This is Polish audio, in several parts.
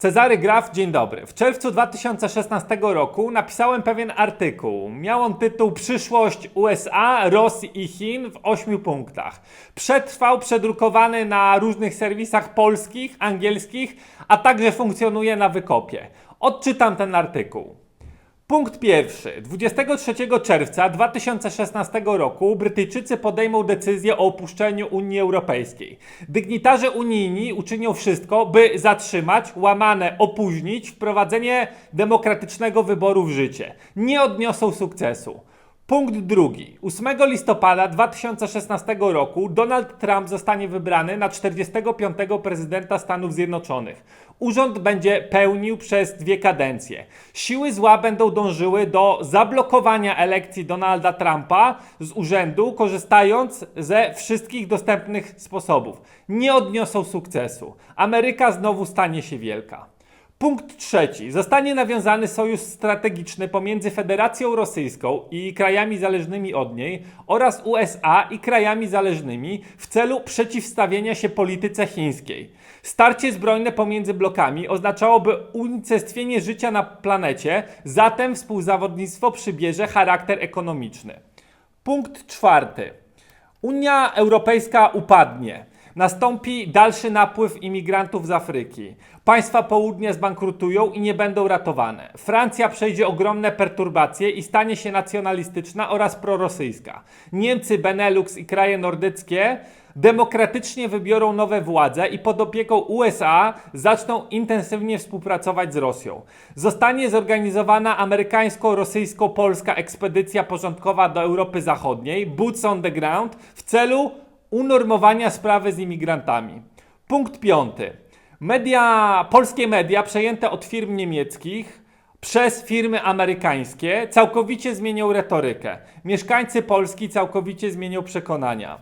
Cezary Graf, dzień dobry. W czerwcu 2016 roku napisałem pewien artykuł. Miał on tytuł Przyszłość USA, Rosji i Chin w 8 punktach. Przetrwał, przedrukowany na różnych serwisach polskich, angielskich, a także funkcjonuje na wykopie. Odczytam ten artykuł. Punkt pierwszy. 23 czerwca 2016 roku Brytyjczycy podejmą decyzję o opuszczeniu Unii Europejskiej. Dygnitarze unijni uczynią wszystko, by zatrzymać, łamane opóźnić wprowadzenie demokratycznego wyboru w życie. Nie odniosą sukcesu. Punkt drugi. 8 listopada 2016 roku Donald Trump zostanie wybrany na 45. prezydenta Stanów Zjednoczonych. Urząd będzie pełnił przez dwie kadencje. Siły zła będą dążyły do zablokowania elekcji Donalda Trumpa z urzędu, korzystając ze wszystkich dostępnych sposobów. Nie odniosą sukcesu. Ameryka znowu stanie się wielka. Punkt trzeci. Zostanie nawiązany sojusz strategiczny pomiędzy Federacją Rosyjską i krajami zależnymi od niej oraz USA i krajami zależnymi w celu przeciwstawienia się polityce chińskiej. Starcie zbrojne pomiędzy blokami oznaczałoby unicestwienie życia na planecie, zatem współzawodnictwo przybierze charakter ekonomiczny. Punkt czwarty. Unia Europejska upadnie. Nastąpi dalszy napływ imigrantów z Afryki. Państwa południa zbankrutują i nie będą ratowane. Francja przejdzie ogromne perturbacje i stanie się nacjonalistyczna oraz prorosyjska. Niemcy, Benelux i kraje nordyckie demokratycznie wybiorą nowe władze i pod opieką USA zaczną intensywnie współpracować z Rosją. Zostanie zorganizowana amerykańsko-rosyjsko-polska ekspedycja porządkowa do Europy Zachodniej, Boots on the Ground, w celu unormowania sprawy z imigrantami. Punkt piąty. Media, polskie media przejęte od firm niemieckich przez firmy amerykańskie całkowicie zmienią retorykę. Mieszkańcy Polski całkowicie zmienią przekonania.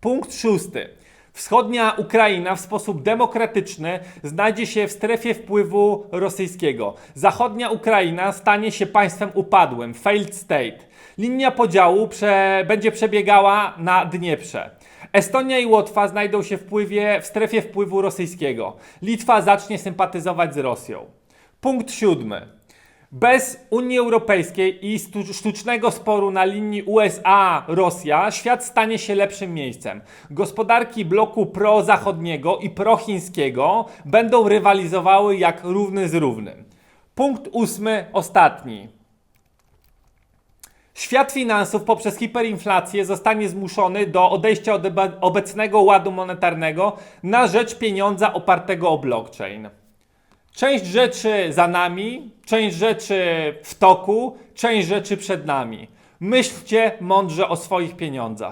Punkt szósty. Wschodnia Ukraina w sposób demokratyczny znajdzie się w strefie wpływu rosyjskiego. Zachodnia Ukraina stanie się państwem upadłym, failed state. Linia podziału prze, będzie przebiegała na Dnieprze. Estonia i Łotwa znajdą się wpływie, w strefie wpływu rosyjskiego. Litwa zacznie sympatyzować z Rosją. Punkt siódmy. Bez Unii Europejskiej i sztucznego sporu na linii USA-Rosja świat stanie się lepszym miejscem. Gospodarki bloku prozachodniego i prochińskiego będą rywalizowały jak równy z równym. Punkt ósmy, ostatni. Świat finansów poprzez hiperinflację zostanie zmuszony do odejścia od obecnego ładu monetarnego na rzecz pieniądza opartego o blockchain. Część rzeczy za nami, część rzeczy w toku, część rzeczy przed nami. Myślcie mądrze o swoich pieniądzach.